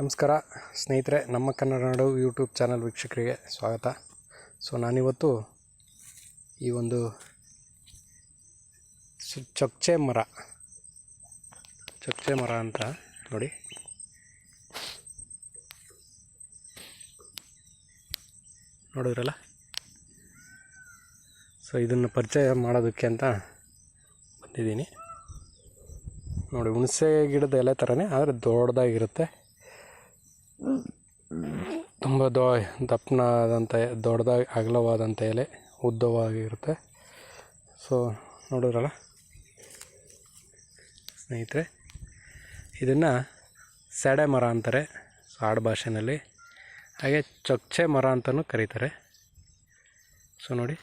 ನಮಸ್ಕಾರ. ಸ್ನೇಹಿತರೆ, ನಮ್ಮ ಕನ್ನಡ ನಾಡು ಯೂಟ್ಯೂಬ್ ಚಾನಲ್ ವೀಕ್ಷಕರಿಗೆ ಸ್ವಾಗತ. ಸೊ, ನಾನಿವತ್ತು ಈ ಒಂದು ಚೊಕ್ಚೆ ಮರ ಚೊಕ್ಚೆ ಮರ ಅಂತ ನೋಡಿ. ನೋಡಿದ್ರಲ್ಲ? ಸೊ, ಇದನ್ನು ಪರಿಚಯ ಮಾಡೋದಕ್ಕೆ ಅಂತ ಬಂದಿದ್ದೀನಿ. ನೋಡಿ, ಹುಣಸೆ ಗಿಡದ ಎಲೆ ಥರನೇ ಆದರೆ ದೊಡ್ಡದಾಗಿರುತ್ತೆ. ತುಂಬ ದೊ ದಪ್ಪನಾದಂಥ ದೊಡ್ಡದಾಗಿ ಅಗಲವಾದಂಥ ಎಲೆ ಉದ್ದವಾಗಿರುತ್ತೆ. ಸೊ ನೋಡಿದ್ರಲ್ಲ? ಸ್ನೇಹಿತರೆ, ಇದನ್ನು ಸೆಡೆ ಮರ ಅಂತಾರೆ ಸೊ ಆಡು ಭಾಷೆನಲ್ಲಿ. ಹಾಗೆ ಚೊಚ್ಚೆ ಮರ ಅಂತಲೂ ಕರೀತಾರೆ. ಸೊ ನೋಡಿ.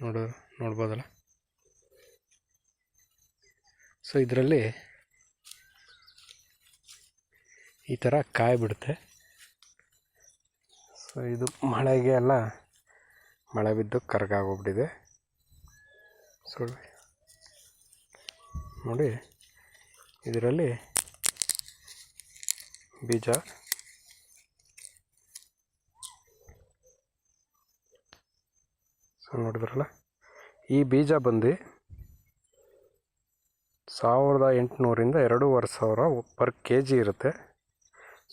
ನೋಡು, ನೋಡ್ಬೋದಲ್ಲ? ಸೊ ಇದರಲ್ಲಿ ಈ ಥರ ಕಾಯಿ ಬಿಡುತ್ತೆ. ಸೊ ಇದು ಮಳೆಗೆ ಎಲ್ಲ ಮಳೆ ಬಿದ್ದು ಕರ್ಗಾಗೋಗ್ಬಿಟ್ಟಿದೆ ಸೊ ನೋಡಿ, ಇದರಲ್ಲಿ ಬೀಜ ಸೊ ನೋಡಿದ್ರಲ್ಲ? ಈ ಬೀಜ ಬಂದು ಸಾವಿರದ ಎಂಟುನೂರಿಂದ ಎರಡೂವರೆ ಸಾವಿರ ಪರ್ ಕೆ ಜಿ ಇರುತ್ತೆ.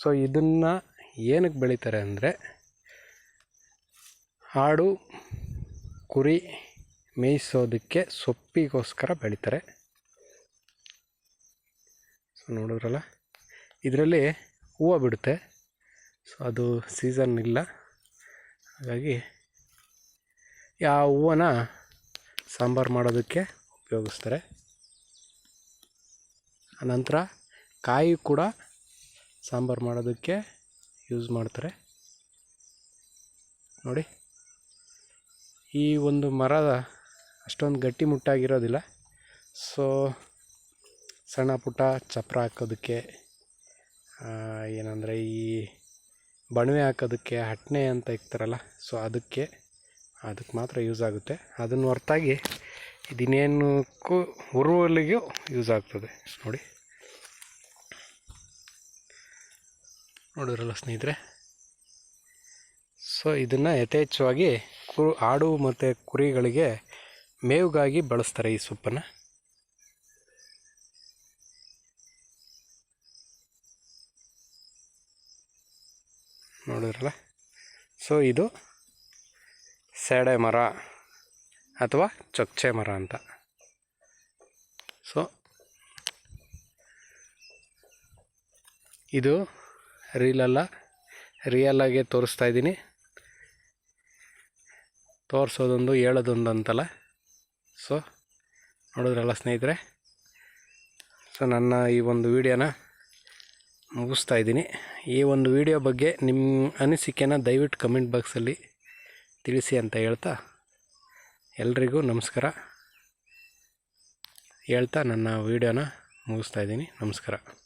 ಸೊ ಇದನ್ನು ಏನಕ್ಕೆ ಬೆಳೀತಾರೆ ಅಂದರೆ ಆಡು ಕುರಿ ಮೇಯಿಸೋದಕ್ಕೆ ಸೊಪ್ಪಿಗೋಸ್ಕರ ಬೆಳೀತಾರೆ. ಸೊ ನೋಡಿದ್ರಲ್ಲ? ಇದರಲ್ಲಿ ಹೂವು ಬಿಡುತ್ತೆ. ಸೊ ಅದು ಸೀಸನ್ ಇಲ್ಲ. ಹಾಗಾಗಿ ಆ ಹೂವನ್ನ ಸಾಂಬಾರು ಮಾಡೋದಕ್ಕೆ ಉಪಯೋಗಿಸ್ತಾರೆ. ಆನಂತರ ಕಾಯಿ ಕೂಡ ಸಾಂಬಾರು ಮಾಡೋದಕ್ಕೆ ಯೂಸ್ ಮಾಡ್ತಾರೆ. ನೋಡಿ, ಈ ಒಂದು ಮರ ಅಷ್ಟೊಂದು ಗಟ್ಟಿಮುಟ್ಟಾಗಿರೋದಿಲ್ಲ ಸೊ ಸಣ್ಣ ಪುಟ್ಟ ಚಪ್ರ ಹಾಕೋದಕ್ಕೆ ಏನಂದರೆ ಈ ಬಣವೆ ಹಾಕೋದಕ್ಕೆ ಹಟ್ನೆ ಅಂತ ಇಕ್ತಾರಲ್ಲ ಸೊ ಅದಕ್ಕೆ ಅದಕ್ಕೆ ಮಾತ್ರ ಯೂಸ್ ಆಗುತ್ತೆ. ಅದನ್ನು ಹೊರತಾಗಿ ಇದಿನೇನಕ್ಕೂ ಉರುವಲಿಗೂ ಯೂಸ್ ಆಗ್ತದೆ. ನೋಡಿ. ನೋಡಿದ್ರಲ್ಲ ಸ್ನೇಹಿತರೆ? ಸೊ ಇದನ್ನು ಯಥೇಚ್ಛವಾಗಿ ಕು ಆಡು ಮತ್ತು ಕುರಿಗಳಿಗೆ ಮೇವುಗಾಗಿ ಬಳಸ್ತಾರೆ ಈ ಸೊಪ್ಪನ್ನು. ನೋಡಿದ್ರಲ್ಲ? ಸೊ ಇದು ಸೆಡೆ ಮರ ಅಥವಾ ಚೊಕ್ಚೆ ಮರ ಅಂತ. ಸೊ ಇದು ರೀಲಲ್ಲ ರಿಯಲಾಗೆ ತೋರಿಸ್ತಾ ಇದ್ದೀನಿ. ತೋರಿಸೋದೊಂದು, ಹೇಳೋದೊಂದು ಅಂತಲ್ಲ. ಸೊ ನೋಡಿದ್ರಲ್ಲ ಸ್ನೇಹಿತರೆ? ಸೊ ನನ್ನ ಈ ಒಂದು ವಿಡಿಯೋನ ಮುಗಿಸ್ತಾ ಇದ್ದೀನಿ. ಈ ಒಂದು ವಿಡಿಯೋ ಬಗ್ಗೆ ನಿಮ್ಮ ಅನಿಸಿಕೆನ ದಯವಿಟ್ಟು ಕಮೆಂಟ್ ಬಾಕ್ಸಲ್ಲಿ ತಿಳಿಸಿ ಅಂತ ಹೇಳ್ತಾ ಎಲ್ರಿಗೂ ನಮಸ್ಕಾರ. ಹೇಳ್ತಾ ನನ್ನ ವೀಡಿಯೋನ ಮುಗಿಸ್ತಾ ಇದ್ದೀನಿ. ನಮಸ್ಕಾರ.